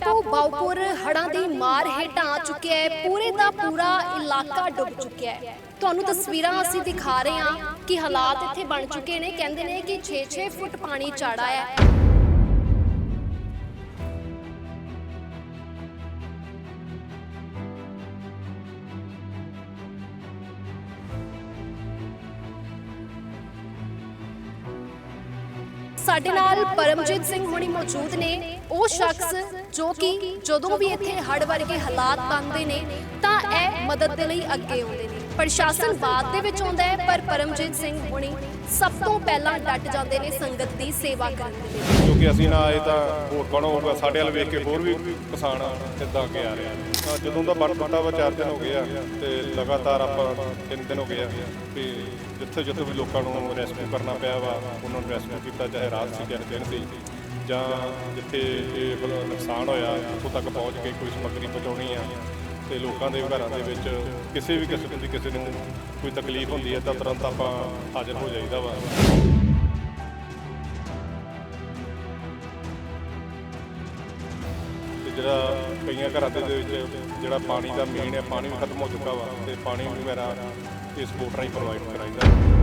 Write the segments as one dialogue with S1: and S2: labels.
S1: ਟਾਪੂ ਬਾਉਪੁਰ ਹੜ੍ਹਾਂ ਦੀ ਮਾਰ ਹੇਠਾਂ ਆ ਚੁੱਕਿਆ ਹੈ। ਪੂਰੇ ਦਾ ਪੂਰਾ ਇਲਾਕਾ ਡੁੱਬ ਚੁੱਕਿਆ ਹੈ। ਤੁਹਾਨੂੰ ਤਸਵੀਰਾਂ ਅਸੀਂ ਦਿਖਾ ਰਹੇ ਹਾਂ ਕਿ ਹਾਲਾਤ ਇੱਥੇ ਬਣ ਚੁੱਕੇ ਨੇ। ਕਹਿੰਦੇ ਨੇ ਕਿ 6-6 ਫੁੱਟ ਪਾਣੀ ਚਾੜਾ ਹੈ। ਸਾਡੇ ਨਾਲ ਪਰਮਜੀਤ ਸਿੰਘ ਹੁਣੀ ਮੌਜੂਦ ਨੇ। ਉਹ ਸ਼ਖਸ ਜੋ ਕਿ ਜਦੋਂ ਵੀ ਇੱਥੇ ਹੜ੍ਹ ਵਰਗੇ ਹਾਲਾਤ ਬਣਦੇ ਨੇ ਤਾਂ ਇਹ ਮਦਦ ਦੇ ਲਈ ਅੱਗੇ ਆਉਂਦੇ ਨੇ। ਪ੍ਰਸ਼ਾਸਨ ਬਾਅਦ ਦੇ ਵਿੱਚ ਆਉਂਦਾ ਹੈ ਪਰ ਪਰਮਜੀਤ ਸਿੰਘ ਹੁਣੀ ਸਭ ਤੋਂ ਪਹਿਲਾਂ ਡਟ ਜਾਂਦੇ ਨੇ ਸੰਗਤ ਦੀ ਸੇਵਾ ਕਰਨ ਦੇ ਲਈ।
S2: ਕਿਉਂਕਿ ਅਸੀਂ ਨਾ ਆਏ ਤਾਂ ਹੋਰ ਕੌਣ ਹੋਊਗਾ ਸਾਡੇ ਵੱਲ ਵੇਖ ਕੇ ਹੋਰ ਵੀ ਕਿਸਾਨ ਇੱਦਾਂ ਅੱਗੇ ਆ ਰਹੇ ਆ। ਤਾਂ ਜਦੋਂ ਦਾ ਬੰਨ ਟੁੱਟਾ ਵਾ 4 ਦਿਨ ਹੋ ਗਏ ਆ ਤੇ ਲਗਾਤਾਰ ਆਪਾਂ 3 ਦਿਨ ਹੋ ਗਏ ਆ ਵੀ ਜਿੱਥੇ ਜਿੱਥੇ ਵੀ ਲੋਕਾਂ ਨੂੰ ਰੈਸਕਿਊ ਕਰਨਾ ਪਿਆ ਵਾ ਉਹਨਾਂ ਨੂੰ ਰੈਸਕਿਊ ਕੀਤਾ ਚਾਹੇ ਰਾਤ ਸੀ ਚਾਹੇ ਦਿਨ ਸੀ ਜਾਂ ਜਿੱਥੇ ਇਹ ਮਤਲਬ ਨੁਕਸਾਨ ਹੋਇਆ ਉੱਥੋਂ ਤੱਕ ਪਹੁੰਚ ਕੇ ਕੋਈ ਸਮੱਗਰੀ ਪਹੁੰਚਾਉਣੀ ਆ ਤੇ ਲੋਕਾਂ ਦੇ ਘਰਾਂ ਦੇ ਵਿੱਚ ਕਿਸੇ ਵੀ ਕਿਸਮ ਦੀ ਕਿਸੇ ਨੂੰ ਕੋਈ ਤਕਲੀਫ ਹੁੰਦੀ ਹੈ, ਤਾਂ ਤੁਰੰਤ ਆਪਾਂ ਹਾਜ਼ਰ ਹੋ ਜਾਈਦਾ ਵਾ। ਤੇ ਜਿਹੜਾ ਕਈਆਂ ਘਰਾਂ ਦੇ ਵਿੱਚ ਜਿਹੜਾ ਪਾਣੀ ਦਾ ਮੇਨ ਹੈ, ਪਾਣੀ ਵੀ ਖਤਮ ਹੋ ਚੁੱਕਾ ਵਾ ਤੇ ਪਾਣੀ ਵਗੈਰਾ ਇਸ ਮੋਟਰ ਹੀ ਪ੍ਰੋਵਾਈਡ ਕਰਾਈਦਾ।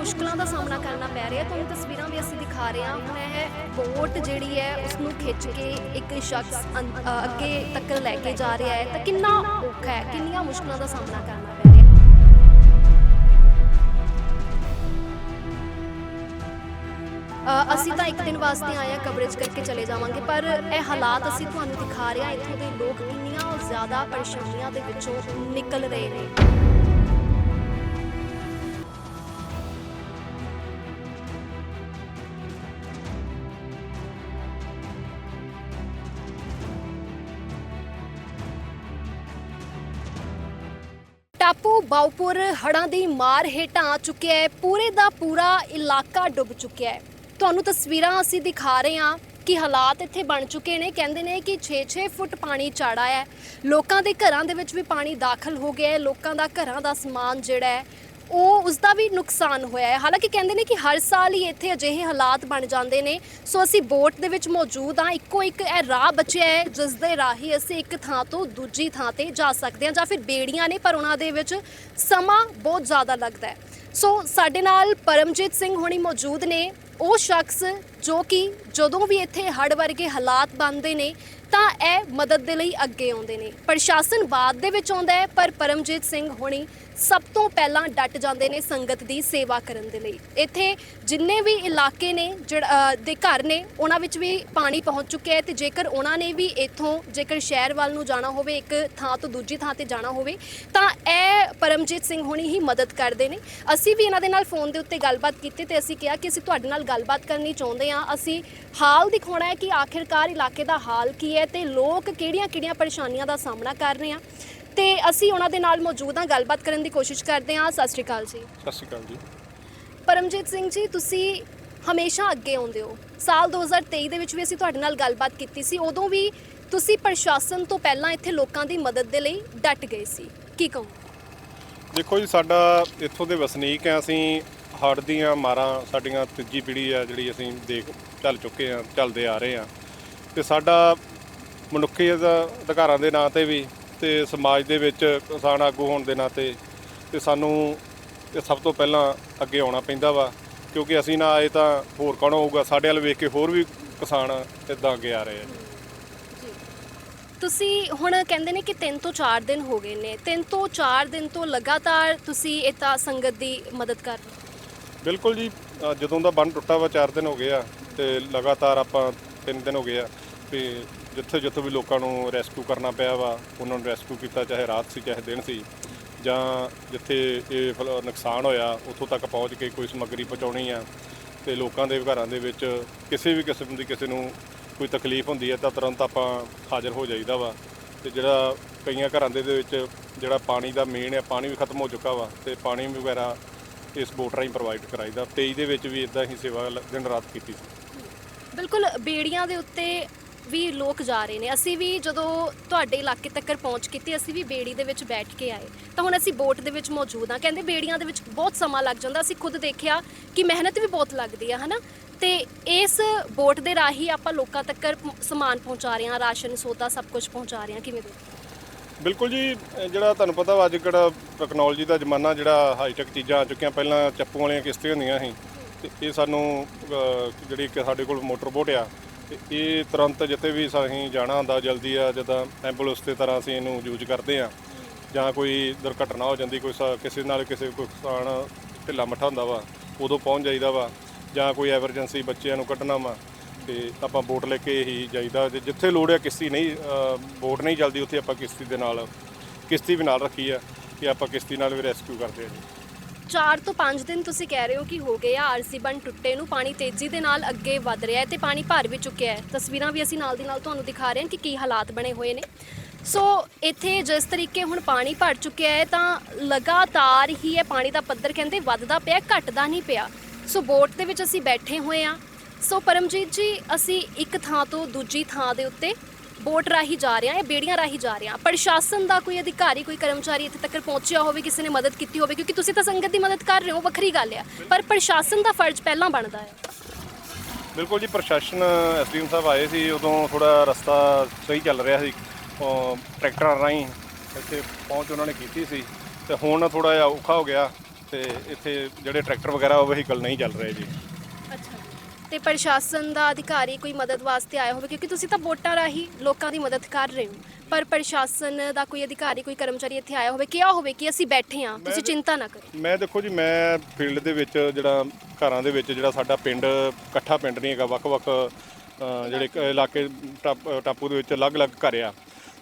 S1: ਮੁਸ਼ਕਲਾਂ ਦਾ ਸਾਹਮਣਾ ਕਰਨਾ ਪੈ ਰਿਹਾ ਤੁਹਾਨੂੰ ਤਸਵੀਰਾਂ ਵੀ ਅਸੀਂ ਦਿਖਾ ਰਹੇ ਹਾਂ। ਹੁਣ ਇਹ ਬੋਟ ਜਿਹੜੀ ਹੈ ਉਸ ਨੂੰ ਖਿੱਚ ਕੇ ਇੱਕ ਸ਼ਖਸ ਅੰ- ਅ, ਅੱਗੇ ਤੱਕ ਲੈ ਕੇ ਜਾ ਰਿਹਾ ਹੈ। ਤਾਂ ਕਿੰਨਾ ਔਖਾ ਹੈ ਕਿੰਨੀਆਂ ਮੁਸ਼ਕਲਾਂ ਦਾ ਸਾਹਮਣਾ ਕਰਨਾ ਪੈ ਰਿਹਾ ਹੈ। ਅ, ਅਸੀਂ ਤਾਂ ਇੱਕ ਦਿਨ ਵਾਸਤੇ ਆਏ ਹਾਂ ਕਵਰੇਜ ਕਰਕੇ ਚਲੇ ਜਾਵਾਂਗੇ ਪਰ ਇਹ ਹਾਲਾਤ ਅਸੀਂ ਤੁਹਾਨੂੰ ਦਿਖਾ ਰਹੇ ਹਾਂ। ਇੱਥੋਂ ਦੇ ਲੋਕ ਕਿੰਨੀਆਂ ਜ਼ਿਆਦਾ ਪਰੇਸ਼ਾਨੀਆਂ ਦੇ ਵਿੱਚੋਂ ਨਿਕਲ ਰਹੇ ਨੇ। ਟਾਪੂ ਬਾਉਪੁਰ ਹੜ੍ਹਾਂ ਦੀ ਮਾਰ ਹੇਠਾਂ ਆ ਚੁੱਕਿਆ ਹੈ। ਪੂਰੇ ਦਾ ਪੂਰਾ ਇਲਾਕਾ ਡੁੱਬ ਚੁੱਕਿਆ ਹੈ। ਤੁਹਾਨੂੰ ਤਸਵੀਰਾਂ ਅਸੀਂ ਦਿਖਾ ਰਹੇ ਹਾਂ ਕਿ ਹਾਲਾਤ ਇੱਥੇ ਬਣ ਚੁੱਕੇ ਨੇ। ਕਹਿੰਦੇ ਨੇ ਕਿ 6-6 ਫੁੱਟ ਪਾਣੀ ਚਾੜਾ ਹੈ। ਲੋਕਾਂ ਦੇ ਘਰਾਂ ਦੇ ਵਿੱਚ ਵੀ ਪਾਣੀ ਦਾਖਲ ਹੋ ਗਿਆ ਹੈ। ਲੋਕਾਂ ਦਾ ਘਰਾਂ ਦਾ ਸਮਾਨ ਜਿਹੜਾ ਹੈ ਉਹ ਉਸ ਦਾ ਵੀ ਨੁਕਸਾਨ ਹੋਇਆ ਹੈ। ਹਾਲਾਂਕਿ ਕਹਿੰਦੇ ਨੇ ਕਿ ਹਰ ਸਾਲ ਹੀ ਇੱਥੇ ਅਜਿਹੇ ਹਾਲਾਤ ਬਣ ਜਾਂਦੇ ਨੇ। ਸੋ ਅਸੀਂ ਬੋਟ ਦੇ ਵਿੱਚ ਮੌਜੂਦ ਹਾਂ। ਇੱਕੋ ਇੱਕ ਇਹ ਰਾਹ ਬਚਿਆ ਹੈ, ਜਿਸ ਦੇ ਰਾਹੀਂ ਅਸੀਂ ਇੱਕ ਥਾਂ ਤੋਂ ਦੂਜੀ ਥਾਂ ਤੇ ਜਾ ਸਕਦੇ ਹਾਂ ਜਾਂ ਫਿਰ ਬੇੜੀਆਂ ਨੇ, ਪਰ ਉਹਨਾਂ ਦੇ ਵਿੱਚ ਸਮਾਂ ਬਹੁਤ ਜ਼ਿਆਦਾ ਲੱਗਦਾ ਹੈ। ਸੋ ਸਾਡੇ ਨਾਲ ਪਰਮਜੀਤ ਸਿੰਘ ਹੁਣੀ ਮੌਜੂਦ ਨੇ। ਉਹ ਸ਼ਖਸ ਜੋ ਕਿ ਜਦੋਂ ਵੀ ਇੱਥੇ ਹੜ੍ਹ ਵਰਗੇ ਹਾਲਾਤ ਬਣਦੇ ਨੇ ਤਾਂ ਇਹ ਮਦਦ ਦੇ ਲਈ ਅੱਗੇ ਆਉਂਦੇ ਨੇ। ਪ੍ਰਸ਼ਾਸਨ ਬਾਅਦ ਦੇ ਵਿੱਚ ਆਉਂਦਾ ਹੈ, ਪਰ ਪਰਮਜੀਤ ਸਿੰਘ ਹੁਣੀ ਸਭ ਤੋਂ ਪਹਿਲਾਂ ਡਟ ਜਾਂਦੇ ਨੇ ਸੰਗਤ ਦੀ ਸੇਵਾ ਕਰਨ ਦੇ ਲਈ। ਇੱਥੇ ਜਿੰਨੇ ਵੀ ਇਲਾਕੇ ਨੇ, ਜਿਹੜਾ ਦੇ ਘਰ ਨੇ, ਉਹਨਾਂ ਵਿੱਚ ਵੀ ਪਾਣੀ ਪਹੁੰਚ ਚੁੱਕਿਆ ਹੈ ਤੇ ਜੇਕਰ ਉਹਨਾਂ ਨੇ ਵੀ ਇੱਥੋਂ ਜੇਕਰ ਸ਼ਹਿਰ ਵੱਲ ਨੂੰ ਜਾਣਾ ਹੋਵੇ, ਇੱਕ ਥਾਂ ਤੋਂ ਦੂਜੀ ਥਾਂ ਤੇ ਜਾਣਾ ਹੋਵੇ, ਤਾਂ ਇਹ ਪਰਮਜੀਤ ਸਿੰਘ ਹੁਣੀ ਹੀ ਮਦਦ ਕਰਦੇ ਨੇ। ਅਸੀਂ ਵੀ ਇਹਨਾਂ ਦੇ ਨਾਲ ਫੋਨ ਦੇ ਉੱਤੇ ਗੱਲਬਾਤ ਕੀਤੀ ਤੇ ਅਸੀਂ ਕਿਹਾ ਕਿ ਅਸੀਂ ਤੁਹਾਡੇ ਨਾਲ ਗੱਲਬਾਤ ਕਰਨੀ ਚਾਹੁੰਦੇ ਹਾਂ। ਅਸੀਂ ਹਾਲ ਦਿਖਾਉਣਾ ਹੈ ਕਿ ਆਖਿਰਕਾਰ ਇਲਾਕੇ ਦਾ ਹਾਲ ਕੀ ਹੈ। ਤੇ ਲੋਕ ਕਿਹੜੀਆਂ-ਕਿਹੜੀਆਂ ਪਰੇਸ਼ਾਨੀਆਂ ਦਾ ਸਾਹਮਣਾ ਕਰ ਰਹੇ ਆ। ਤੇ ਅਸੀਂ ਉਹਨਾਂ ਦੇ ਨਾਲ ਮੌਜੂਦ ਹਾਂ ਗੱਲਬਾਤ ਕਰਨ ਦੀ ਕੋਸ਼ਿਸ਼ ਕਰਦੇ ਹਾਂ। ਸਤਿ ਸ਼੍ਰੀ ਅਕਾਲ ਜੀ।
S2: ਸਤਿ ਸ਼੍ਰੀ ਅਕਾਲ ਜੀ।
S1: ਪਰਮਜੀਤ ਸਿੰਘ ਜੀ ਤੁਸੀਂ ਹਮੇਸ਼ਾ ਅੱਗੇ ਆਉਂਦੇ ਹੋ। ਸਾਲ 2023 ਦੇ ਵਿੱਚ ਵੀ ਅਸੀਂ ਤੁਹਾਡੇ ਨਾਲ ਗੱਲਬਾਤ ਕੀਤੀ ਸੀ। ਉਦੋਂ ਵੀ ਤੁਸੀਂ ਪ੍ਰਸ਼ਾਸਨ ਤੋਂ ਪਹਿਲਾਂ ਇੱਥੇ ਲੋਕਾਂ ਦੀ ਮਦਦ ਦੇ ਲਈ ਡਟ ਗਏ ਸੀ। ਕੀ ਕਹੋ
S2: ਦੇਖੋ ਜੀ ਸਾਡਾ ਇੱਥੋਂ ਦੇ ਵਸਨੀਕ ਆ। ਅਸੀਂ ਹੜ੍ਹ ਦੀਆਂ ਮਾਰਾਂ ਸਾਡੀਆਂ ਤੀਜੀ ਪੀੜ੍ਹੀ ਆ ਜਿਹੜੀ ਅਸੀਂ ਦੇਖ ਚੱਲ ਚੁੱਕੇ ਆ ਚੱਲਦੇ ਆ ਰਹੇ ਆ। ਤੇ ਸਾਡਾ ਮਨੁੱਖੀ ਅਧ- ਅਧਿਕਾਰਾਂ ਦੇ ਨਾਂ ਤੇ ਵੀ ਤੇ ਸਮਾਜ ਦੇ ਵਿੱਚ ਕਿਸਾਨ ਆਗੂ ਹੋਣ ਦੇ ਨਾਤੇ ਤੇ ਸਾਨੂੰ ਇਹ ਸਭ ਤੋਂ ਪਹਿਲਾਂ ਅੱਗੇ ਆਉਣਾ ਪੈਂਦਾ ਵਾ ਕਿਉਂਕਿ ਅਸੀਂ ਨਾ ਆਏ ਤਾਂ ਹੋਰ ਕੌਣ ਹੋਊਗਾ? ਸਾਡੇ ਵੱਲ ਵੇਖ ਕੇ ਹੋਰ ਵੀ ਕਿਸਾਨ ਇੱਦਾਂ ਅੱਗੇ ਆ ਰਹੇ ਆ।
S1: ਤੁਸੀਂ ਹੁਣ ਕਹਿੰਦੇ ਨੇ ਕਿ 3 ਤੋਂ 4 ਦਿਨ ਹੋ ਗਏ ਨੇ। 3 ਤੋਂ 4 ਦਿਨ ਤੋਂ ਲਗਾਤਾਰ ਤੁਸੀਂ ਇਤਾ ਸੰਗਤ ਦੀ ਮਦਦ ਕਰ ਰਹੇ
S2: ਬਿਲਕੁਲ ਜੀ। ਜਦੋਂ ਦਾ ਬੰਨ ਟੁੱਟਾ ਵਾ 4 ਦਿਨ ਹੋ ਗਏ ਆ ਤੇ ਲਗਾਤਾਰ ਆਪਾਂ 3 ਦਿਨ ਹੋ ਗਏ ਆ ਤੇ ਜਿੱਥੇ ਜਿੱਥੇ ਵੀ ਲੋਕਾਂ ਨੂੰ ਰੈਸਕਿਊ ਕਰਨਾ ਪਿਆ ਵਾ, ਉਹਨਾਂ ਨੂੰ ਰੈਸਕਿਊ ਕੀਤਾ, ਚਾਹੇ ਰਾਤ ਸੀ, ਚਾਹੇ ਦਿਨ ਸੀ, ਜਾਂ ਜਿੱਥੇ ਇਹ ਫਲ- ਨੁਕਸਾਨ ਹੋਇਆ, ਉੱਥੋਂ ਤੱਕ ਪਹੁੰਚ ਕੇ ਕੋਈ ਸਮੱਗਰੀ ਪਹੁੰਚਾਉਣੀ ਆ, ਤੇ ਲੋਕਾਂ ਦੇ ਘਰਾਂ ਦੇ ਵਿੱਚ ਕਿਸੇ ਵੀ ਕਿਸਮ ਦੀ ਕਿਸੇ ਨੂੰ ਕੋਈ ਤਕਲੀਫ ਹੁੰਦੀ ਹੈ, ਤਾਂ ਤੁਰੰਤ ਆਪਾਂ ਹਾਜ਼ਰ ਹੋ ਜਾਈਦਾ ਵਾ। ਤੇ ਜਿਹੜਾ ਕਈਆਂ ਘਰਾਂ ਦੇ ਵਿੱਚ ਜਿਹੜਾ ਪਾਣੀ ਦਾ ਮੇਨ ਹੈ ਪਾਣੀ ਵੀ ਖਤਮ ਹੋ ਚੁੱਕਾ ਵਾ, ਤੇ ਪਾਣੀ ਵਗੈਰਾ ਇਸ ਬੋਟ ਰਾਹੀਂ ਪ੍ਰੋਵਾਈਡ ਕਰਾਈਦਾ। 23 ਦੇ ਵਿੱਚ ਵੀ ਇਦਾਂ ਹੀ ਸੇਵਾ ਦਿਨ ਰਾਤ ਕੀਤੀ ਸੀ।
S1: ਬਿਲਕੁਲ, ਬੇੜੀਆਂ ਦੇ ਉੱਤੇ ਵੀ ਲੋਕ ਜਾ ਰਹੇ ਨੇ। ਅਸੀਂ ਵੀ ਜਦੋਂ ਤੁਹਾਡੇ ਇਲਾਕੇ ਤੱਕ ਪਹੁੰਚ ਕੀਤੀ, ਅਸੀਂ ਵੀ ਬੇੜੀ ਦੇ ਵਿੱਚ ਬੈਠ ਕੇ ਆਏ। ਤਾਂ ਹੁਣ ਅਸੀਂ ਬੋਟ ਦੇ ਵਿੱਚ ਮੌਜੂਦ ਹਾਂ। ਕਹਿੰਦੇ ਬੇੜੀਆਂ ਦੇ ਵਿੱਚ ਬਹੁਤ ਸਮਾਂ ਲੱਗ ਜਾਂਦਾ। ਅਸੀਂ ਖੁਦ ਦੇਖਿਆ ਕਿ ਮਿਹਨਤ ਵੀ ਬਹੁਤ ਲੱਗਦੀ ਆ, ਹਨਾ? ਤੇ ਇਸ ਬੋਟ ਦੇ ਰਾਹੀਂ ਆਪਾਂ ਲੋਕਾਂ ਤੱਕ ਸਮਾਨ ਪਹੁੰਚਾ ਰਹੇ ਹਾਂ, ਰਾਸ਼ਨ, ਸੌਦਾ ਸਭ ਕੁਝ ਪਹੁੰਚਾ ਰਹੇ ਹਾਂ। ਕਿਵੇਂ ਦੇ
S2: ਬਿਲਕੁਲ ਜੀ ਜਿਹੜਾ ਤੁਹਾਨੂੰ ਪਤਾ ਵਾ ਅੱਜ ਕਿਹੜਾ ਟੈਕਨੋਲੋਜੀ ਦਾ ਜ਼ਮਾਨਾ, ਜਿਹੜਾ ਹਾਈਟੈਕ ਚੀਜ਼ਾਂ ਆ ਚੁੱਕੀਆਂ। ਪਹਿਲਾਂ ਚੱਪੂ ਵਾਲੀਆਂ ਕਿਸ਼ਤੀਆਂ ਹੁੰਦੀਆਂ ਸੀ। ਤੇ ਇਹ ਸਾਨੂੰ ਜਿਹੜੀ ਕਿ ਸਾਡੇ ਕੋਲ ਮੋਟਰ ਬੋਟ ਆ ਤੇ ਇਹ ਤੁਰੰਤ ਜਿੱਥੇ ਵੀ ਅਸੀਂ ਜਾਣਾ ਹੁੰਦਾ ਜਲਦੀ ਆ ਜਿੱਦਾਂ ਐਂਬੂਲੈਂਸ ਦੇ ਤਰ੍ਹਾਂ ਅਸੀਂ ਇਹਨੂੰ ਯੂਜ਼ ਕਰਦੇ ਆ ਜਾਂ ਕੋਈ ਦੁਰਘਟਨਾ ਹੋ ਜਾਂਦੀ ਕੋਈ ਸਾ- ਕਿਸੇ ਨਾਲ ਕਿਸੇ ਕੋਈ ਕਿਸਾਨ ਢਿੱਲਾ ਮੱਠਾ ਹੁੰਦਾ ਵਾ ਉਦੋਂ ਪਹੁੰਚ ਜਾਈਦਾ ਵਾ। ਜਾਂ ਕੋਈ ਐਮਰਜੈਂਸੀ ਬੱਚਿਆਂ ਨੂੰ ਕੱਢਣਾ ਵਾ ਤੇ ਆਪਾਂ ਬੋਟ ਲੈ ਕੇ ਹੀ ਜਾਈਦਾ। ਤੇ ਜਿੱਥੇ ਲੋੜ ਹੈ ਕਿਸ਼ਤੀ ਨਹੀਂ ਅ, ਬੋਟ ਨਹੀਂ ਚੱਲਦੀ ਉੱਥੇ ਆਪਾਂ ਕਿਸ਼ਤੀ ਦੇ ਨਾਲ ਕਿਸ਼ਤੀ ਵੀ ਨਾਲ ਰੱਖੀ ਆ ਕਿ ਆਪਾਂ ਕਿਸ਼ਤੀ ਨਾਲ ਵੀ ਰੈਸਕਿਊ ਕਰਦੇ ਆ ਜੀ।
S1: 4 ਤੋਂ 5 ਦਿਨ ਤੁਸੀਂ ਕਹਿ ਰਹੇ ਹੋ ਕਿ ਹੋ ਗਏ ਆ, ਆਰਸੀ ਬੰਨ ਟੁੱਟੇ ਨੂੰ, ਪਾਣੀ ਤੇਜ਼ੀ ਦੇ ਨਾਲ ਅੱਗੇ ਵੱਧ ਰਿਹਾ ਹੈ ਤੇ ਪਾਣੀ ਭਰ ਵੀ ਚੁੱਕਿਆ ਹੈ। ਤਸਵੀਰਾਂ ਵੀ ਅਸੀਂ ਨਾਲ ਦੀ ਨਾਲ ਤੁਹਾਨੂੰ ਦਿਖਾ ਰਹੇ ਹਾਂ ਕਿ ਕੀ ਹਾਲਾਤ ਬਣੇ ਹੋਏ ਨੇ। ਸੋ ਇੱਥੇ ਜਿਸ ਤਰੀਕੇ ਹੁਣ ਪਾਣੀ ਭਰ ਚੁੱਕਿਆ ਹੈ ਤਾਂ ਲਗਾਤਾਰ ਹੀ ਇਹ ਪਾਣੀ ਦਾ ਪੱਧਰ ਕਹਿੰਦੇ ਵੱਧਦਾ ਪਿਆ, ਘਟਦਾ ਨਹੀਂ ਪਿਆ। ਸੋ ਬੋਟ ਦੇ ਵਿੱਚ ਅਸੀਂ ਬੈਠੇ ਹੋਏ ਆ ਸੋ ਪਰਮਜੀਤ ਜੀ, ਅਸੀਂ ਇੱਕ ਥਾਂ ਤੋਂ ਦੂਜੀ ਥਾਂ ਦੇ ਉੱਤੇ ਬੋਟ ਰਾਹੀਂ ਜਾ ਰਹੇ ਹਾਂ ਇਹ ਬੇੜੀਆਂ ਰਾਹੀਂ ਜਾ ਰਹੇ। ਪ੍ਰਸ਼ਾਸਨ ਦਾ ਕੋਈ ਅਧਿਕਾਰੀ ਕੋਈ ਕਰਮਚਾਰੀ ਇੱਥੇ ਤੱਕ ਪਹੁੰਚਿਆ ਹੋਵੇ ਕਿਸੇ ਨੇ ਮਦਦ ਕੀਤੀ ਹੋਵੇ ਕਿਉਂਕਿ ਤੁਸੀਂ ਤਾਂ ਸੰਗਤ ਦੀ ਮਦਦ ਕਰ ਰਹੇ ਹੋ ਵੱਖਰੀ ਗੱਲ ਆ ਪਰ ਪ੍ਰਸ਼ਾਸਨ ਦਾ ਫਰਜ਼ ਪਹਿਲਾਂ ਬਣਦਾ ਹੈ।
S2: ਬਿਲਕੁਲ ਜੀ ਪ੍ਰਸ਼ਾਸਨ ਐਸਡੀਐਮ ਸਾਹਿਬ ਆਏ ਸੀ ਉਦੋਂ ਥੋੜਾ ਰਸਤਾ ਸਹੀ ਚੱਲ ਰਿਹਾ ਸੀ। ਟਰੈਕਟਰਾਂ ਰਾਹੀਂ ਇੱਥੇ ਪਹੁੰਚ ਉਹਨਾਂ ਨੇ ਕੀਤੀ ਸੀ। ਤੇ ਹੁਣ ਥੋੜਾ ਜਿਹਾ ਔਖਾ ਹੋ ਗਿਆ ਤੇ ਇੱਥੇ ਜਿਹੜੇ ਟਰੈਕਟਰ ਵਗੈਰਾ ਉਹ ਵਹੀਕਲ ਨਹੀਂ ਚੱਲ ਰਹੇ ਜੀ।
S1: ਅੱਛਾ। ਤੇ ਪ੍ਰਸ਼ਾਸਨ ਦਾ ਅਧਿਕਾਰੀ ਕੋਈ ਮਦਦ ਵਾਸਤੇ ਆਇਆ ਹੋਵੇ ਕਿਉਂਕਿ ਤੁਸੀਂ ਤਾਂ ਵੋਟਾਂ ਰਾਹੀਂ ਲੋਕਾਂ ਦੀ ਮਦਦ ਕਰ ਰਹੇ ਹੋ। ਪਰ ਪ੍ਰਸ਼ਾਸਨ ਦਾ ਕੋਈ ਅਧਿਕਾਰੀ ਕੋਈ ਕਰਮਚਾਰੀ ਇੱਥੇ ਆਇਆ ਹੋਵੇ ਕਿਹਾ ਹੋਵੇ ਕਿ ਅਸੀਂ ਬੈਠੇ ਹਾਂ ਤੁਸੀਂ ਚਿੰਤਾ ਨਾ ਕਰੋ।
S2: ਮੈਂ ਦੇਖੋ ਜੀ ਮੈਂ ਫੀਲਡ ਦੇ ਵਿੱਚ ਜਿਹੜਾ ਘਰਾਂ ਦੇ ਵਿੱਚ ਜਿਹੜਾ ਸਾਡਾ ਪਿੰਡ ਇਕੱਠਾ ਪਿੰਡ ਨਹੀਂ ਹੈਗਾ ਵੱਖ-ਵੱਖ ਜਿਹੜੇ ਇਲਾਕੇ ਟਾਪ- ਟਾਪੂ ਦੇ ਵਿੱਚ ਅਲੱਗ-ਅਲੱਗ ਘਰ ਆ।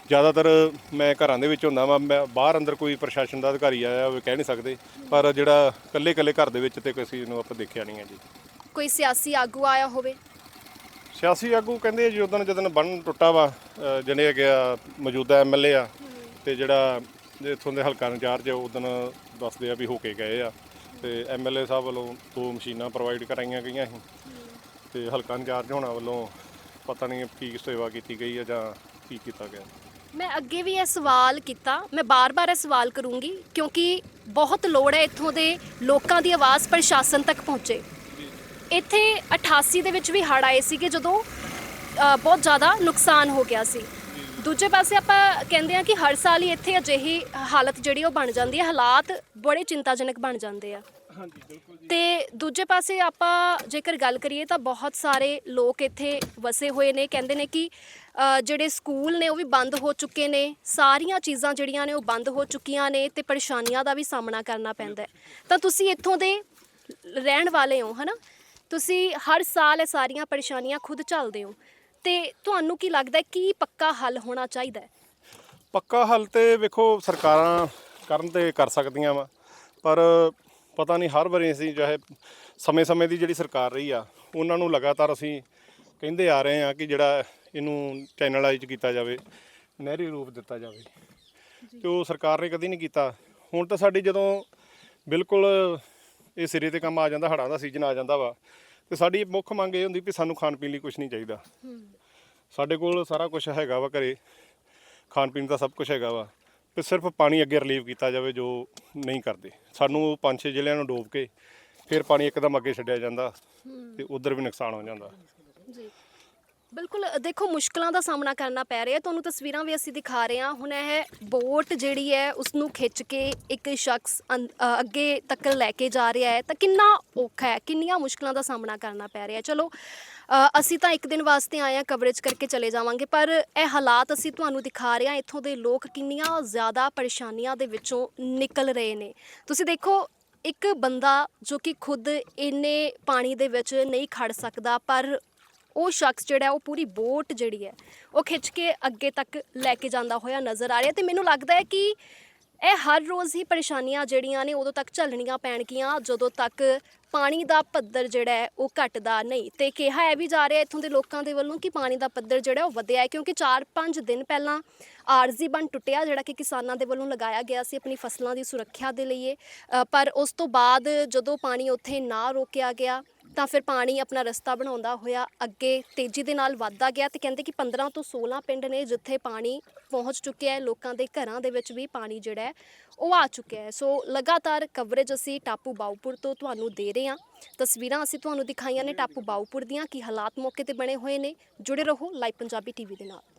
S2: ਜ਼ਿਆਦਾਤਰ ਮੈਂ ਘਰਾਂ ਦੇ ਵਿੱਚ ਹੁੰਦਾ ਵਾਂ ਮੈਂ ਬਾਹਰ ਅੰਦਰ ਕੋਈ ਪ੍ਰਸ਼ਾਸਨ ਦਾ ਅਧਿਕਾਰੀ ਆਇਆ ਹੋਵੇ ਕਹਿ ਨਹੀਂ ਸਕਦੇ। ਪਰ ਜਿਹੜਾ ਇਕੱਲੇ-ਇਕੱਲੇ ਘਰ ਦੇ ਵਿੱਚ ਤੇ ਕਿਸੇ ਨੂੰ ਆਪਾਂ ਦੇਖਿਆ ਨਹੀਂ ਹੈ ਜੀ।
S1: ਕੋਈ ਸਿਆਸੀ ਆਗੂ ਆਇਆ ਹੋਵੇ?
S2: ਸਿਆਸੀ ਆਗੂ ਕਹਿੰਦੇ ਆ ਜੀ ਉਦੋਂ ਜਦੋਂ ਬੰਨ ਟੁੱਟਾ ਵਾ ਅ, ਜਿਹੜੇ ਹੈਗੇ ਆ ਮੌਜੂਦਾ ਐਮਐਲਏ ਆ ਤੇ ਜਿਹੜਾ ਇੱਥੋਂ ਦੇ ਹਲਕਾ ਇੰਚਾਰਜ ਉਦੋਂ ਦੱਸਦੇ ਆ ਵੀ ਹੋ ਕੇ ਗਏ ਆ। ਤੇ ਐਮਐਲਏ ਸਾਹਿਬ ਵੱਲੋਂ ਦੋ ਮਸ਼ੀਨਾਂ ਪ੍ਰੋਵਾਈਡ ਕਰਾਈਆਂ ਗਈਆਂ ਸੀ। ਤੇ ਹਲਕਾ ਇੰਚਾਰਜ ਹੋਣਾ ਵੱਲੋਂ ਪਤਾ ਨਹੀਂ ਕੀ ਸੇਵਾ ਕੀਤੀ ਗਈ ਆ ਜਾਂ ਕੀ ਕੀਤਾ ਗਿਆ।
S1: ਮੈਂ ਅੱਗੇ ਵੀ ਇਹ ਸਵਾਲ ਕੀਤਾ ਮੈਂ ਬਾਰ-ਬਾਰ ਇਹ ਸਵਾਲ ਕਰੂੰਗੀ ਕਿਉਂਕਿ ਬਹੁਤ ਲੋੜ ਹੈ ਇੱਥੋਂ ਦੇ ਲੋਕਾਂ ਦੀ ਆਵਾਜ਼ ਪ੍ਰਸ਼ਾਸਨ ਤੱਕ ਪਹੁੰਚੇ। ਇੱਥੇ 88 ਦੇ ਵਿੱਚ ਵੀ ਹੜ੍ਹ ਆਏ ਸੀਗੇ ਜਦੋਂ ਬਹੁਤ ਜ਼ਿਆਦਾ ਨੁਕਸਾਨ ਹੋ ਗਿਆ ਸੀ। ਦੂਜੇ ਪਾਸੇ ਆਪਾਂ ਕਹਿੰਦੇ ਆ ਕਿ ਹਰ ਸਾਲ ਹੀ ਇੱਥੇ ਅਜਿਹੀ ਹਾਲਤ ਜਿਹੜੀ ਉਹ ਬਣ ਜਾਂਦੀ ਹੈ ਹਾਲਾਤ ਬੜੇ ਚਿੰਤਾਜਨਕ ਬਣ ਜਾਂਦੇ ਆ।
S2: ਹਾਂਜੀ ਬਿਲਕੁਲ
S1: ਤੇ ਦੂਜੇ ਪਾਸੇ ਆਪਾਂ ਜੇਕਰ ਗੱਲ ਕਰੀਏ ਤਾਂ ਬਹੁਤ ਸਾਰੇ ਲੋਕ ਇੱਥੇ ਵਸੇ ਹੋਏ ਨੇ ਕਹਿੰਦੇ ਨੇ ਕਿ ਜਿਹੜੇ ਸਕੂਲ ਨੇ ਉਹ ਵੀ ਬੰਦ ਹੋ ਚੁੱਕੇ ਨੇ ਸਾਰੀਆਂ ਚੀਜ਼ਾਂ ਜਿਹੜੀਆਂ ਨੇ ਉਹ ਬੰਦ ਹੋ ਚੁੱਕੀਆਂ ਨੇ ਤੇ ਪਰੇਸ਼ਾਨੀਆਂ ਦਾ ਵੀ ਸਾਹਮਣਾ ਕਰਨਾ ਪੈਂਦਾ ਹੈ। ਤਾਂ ਤੁਸੀਂ ਇੱਥੋਂ ਦੇ ਰਹਿਣ ਵਾਲੇ ਹੋ ਹਨਾ? ਤੁਸੀਂ ਹਰ ਸਾਲ ਇਹ ਸਾਰੀਆਂ ਪਰੇਸ਼ਾਨੀਆਂ ਖੁਦ ਝੱਲਦੇ ਹੋ। ਤੇ ਤੁਹਾਨੂੰ ਕੀ ਲੱਗਦਾ ਹੈ, ਕੀ ਪੱਕਾ ਹੱਲ ਹੋਣਾ ਚਾਹੀਦਾ ਹੈ?
S2: ਪੱਕਾ ਹੱਲ ਤੇ ਵੇਖੋ, ਸਰਕਾਰਾਂ ਕਰਨ ਤੇ ਕਰ ਸਕਦੀਆਂ ਵਾ, ਪਰ ਪਤਾ ਨਹੀਂ ਹਰ ਵਾਰੀ ਅਸੀਂ ਚਾਹੇ ਸਮੇਂ-ਸਮੇਂ ਦੀ ਜਿਹੜੀ ਸਰਕਾਰ ਰਹੀ ਆ, ਉਹਨਾਂ ਨੂੰ ਲਗਾਤਾਰ ਅਸੀਂ ਕਹਿੰਦੇ ਆ ਰਹੇ ਆ ਕਿ ਜਿਹੜਾ ਇਹਨੂੰ ਚੈਨਲਾਈਜ਼ ਕੀਤਾ ਜਾਵੇ, ਨਹਿਰੀ ਰੂਪ ਦਿੱਤਾ ਜਾਵੇ। ਤੇ ਉਹ ਸਰਕਾਰ ਨੇ ਕਦੀ ਨਹੀਂ ਕੀਤਾ। ਹੁਣ ਤਾਂ ਸਾਡੀ ਜਦੋਂ ਬਿਲਕੁਲ ਇਹ ਸਿਰੇ ਤੇ ਕੰਮ ਆ ਜਾਂਦਾ, ਹੜ੍ਹਾਂ ਦਾ ਸੀਜ਼ਨ ਆ ਜਾਂਦਾ ਵਾ। ਤੇ ਸਾਡੀ ਮੁੱਖ ਮੰਗ ਇਹ ਹੁੰਦੀ ਵੀ ਸਾਨੂੰ ਖਾਣ ਪੀਣ ਲਈ ਕੁਝ ਨਹੀਂ ਚਾਹੀਦਾ। ਸਾਡੇ ਕੋਲ ਸਾਰਾ ਕੁਝ ਹੈਗਾ ਵਾ ਘਰੇ। ਖਾਣ ਪੀਣ ਦਾ ਸਭ ਕੁਝ ਹੈਗਾ ਵਾ। ਤੇ ਸਿਰਫ ਪਾਣੀ ਅੱਗੇ ਰਿਲੀਵ ਕੀਤਾ ਜਾਵੇ ਜੋ ਨਹੀਂ ਕਰਦੇ। ਸਾਨੂੰ ਪੰਜ ਛੇ ਜ਼ਿਲ੍ਹਿਆਂ ਨੂੰ ਡੋਬ ਕੇ ਫਿਰ ਪਾਣੀ ਇੱਕਦਮ ਅੱਗੇ ਛੱਡਿਆ ਜਾਂਦਾ ਤੇ ਉਧਰ ਵੀ ਨੁਕਸਾਨ ਹੋ ਜਾਂਦਾ।
S1: ਜੀ। ਬਿਲਕੁਲ ਦੇਖੋ ਮੁਸ਼ਕਲਾਂ ਦਾ ਸਾਹਮਣਾ ਕਰਨਾ ਪੈ ਰਿਹਾ। ਤੁਹਾਨੂੰ ਤਸਵੀਰਾਂ ਵੀ ਅਸੀਂ ਦਿਖਾ ਰਹੇ ਹਾਂ। ਹੁਣ ਇਹ ਬੋਟ ਜਿਹੜੀ ਹੈ ਉਸ ਨੂੰ ਖਿੱਚ ਕੇ ਇੱਕ ਸ਼ਖਸ ਅੰ- ਅ, ਅੱਗੇ ਤੱਕ ਲੈ ਕੇ ਜਾ ਰਿਹਾ ਹੈ। ਤਾਂ ਕਿੰਨਾ ਔਖਾ ਹੈ ਕਿੰਨੀਆਂ ਮੁਸ਼ਕਲਾਂ ਦਾ ਸਾਹਮਣਾ ਕਰਨਾ ਪੈ ਰਿਹਾ ਹੈ। ਚਲੋ ਅ, ਅਸੀਂ ਤਾਂ ਇੱਕ ਦਿਨ ਵਾਸਤੇ ਆਏ ਹਾਂ ਕਵਰੇਜ ਕਰਕੇ ਚਲੇ ਜਾਵਾਂਗੇ ਪਰ ਇਹ ਹਾਲਾਤ ਅਸੀਂ ਤੁਹਾਨੂੰ ਦਿਖਾ ਰਹੇ ਹਾਂ। ਇੱਥੋਂ ਦੇ ਲੋਕ ਕਿੰਨੀਆਂ ਜ਼ਿਆਦਾ ਪਰੇਸ਼ਾਨੀਆਂ ਦੇ ਵਿੱਚੋਂ ਨਿਕਲ ਰਹੇ ਨੇ। ਤੁਸੀਂ ਦੇਖੋ ਇੱਕ ਬੰਦਾ ਜੋ ਕਿ ਖੁਦ ਇੰਨੇ ਪਾਣੀ ਦੇ ਵਿੱਚ ਨਹੀਂ ਖੜ ਸਕਦਾ ਪਰ ਉਹ ਸ਼ਖਸ ਜਿਹੜਾ ਉਹ ਪੂਰੀ ਬੋਟ ਜਿਹੜੀ ਹੈ, ਉਹ ਖਿੱਚ ਕੇ ਅੱਗੇ ਤੱਕ ਲੈ ਕੇ ਜਾਂਦਾ ਹੋਇਆ ਨਜ਼ਰ ਆ ਰਿਹਾ ਤੇ ਮੈਨੂੰ ਲੱਗਦਾ ਹੈ ਕਿ ਇਹ ਹਰ ਰੋਜ਼ ਹੀ ਪਰੇਸ਼ਾਨੀਆਂ ਜਿਹੜੀਆਂ ਨੇ ਉਦੋਂ ਤੱਕ ਝੱਲਣੀਆਂ ਪੈਣਗੀਆਂ, ਜਦੋਂ ਤੱਕ ਪਾਣੀ ਦਾ ਪੱਧਰ ਜਿਹੜਾ ਹੈ, ਉਹ ਘਟਦਾ ਨਹੀਂ। ਤੇ ਕਿਹਾ ਹੈ ਵੀ ਜਾ ਰਿਹਾ ਇੱਥੋਂ ਦੇ ਲੋਕਾਂ ਦੇ ਵੱਲੋਂ ਕਿ ਪਾਣੀ ਦਾ ਪੱਧਰ ਜਿਹੜਾ ਉਹ ਵਧਿਆ ਹੈ, ਕਿਉਂਕਿ 4-5 ਦਿਨ ਪਹਿਲਾਂ ਆਰਜ਼ੀ ਬੰਨ ਟੁੱਟਿਆ, ਜਿਹੜਾ ਕਿ ਕਿਸਾਨਾਂ ਦੇ ਵੱਲੋਂ ਲਗਾਇਆ ਗਿਆ ਸੀ ਆਪਣੀ ਫਸਲਾਂ ਦੀ ਸੁਰੱਖਿਆ ਦੇ ਲਈ ਪਰ ਉਸ ਤੋਂ ਬਾਅਦ ਜਦੋਂ ਪਾਣੀ ਉੱਥੇ ਨਾ ਰੋਕਿਆ ਗਿਆ ਤਾਂ ਫਿਰ ਪਾਣੀ ਆਪਣਾ ਰਸਤਾ ਬਣਾਉਂਦਾ ਹੋਇਆ ਅੱਗੇ ਤੇਜ਼ੀ ਦੇ ਨਾਲ ਵੱਧਦਾ ਗਿਆ ਤੇ ਕਹਿੰਦੇ ਕਿ 15 ਤੋਂ 16 ਪਿੰਡ ਨੇ ਜਿੱਥੇ ਪਾਣੀ ਪਹੁੰਚ ਚੁੱਕਿਆ ਹੈ, ਲੋਕਾਂ ਦੇ ਘਰਾਂ ਦੇ ਵਿੱਚ ਵੀ ਪਾਣੀ ਜਿਹੜਾ ਹੈ, ਉਹ ਆ ਚੁੱਕਿਆ ਹੈ। ਸੋ ਲਗਾਤਾਰ ਕਵਰੇਜ ਅਸੀਂ ਟਾਪੂ ਬਾਉਪੁਰ ਤੋਂ ਤੁਹਾਨੂੰ ਦੇ ਰਹੇ ਹਾਂ। ਤਸਵੀਰਾਂ ਅਸੀਂ ਤੁਹਾਨੂੰ ਦਿਖਾਈਆਂ ਨੇ ਟਾਪੂ ਬਾਉਪੁਰ ਦੀਆਂ, ਕੀ ਹਾਲਾਤ ਮੌਕੇ ਤੇ ਬਣੇ ਹੋਏ ਨੇ। ਜੁੜੇ ਰਹੋ ਲਾਈਵ ਪੰਜਾਬੀ ਟੀਵੀ ਦੇ ਨਾਲ।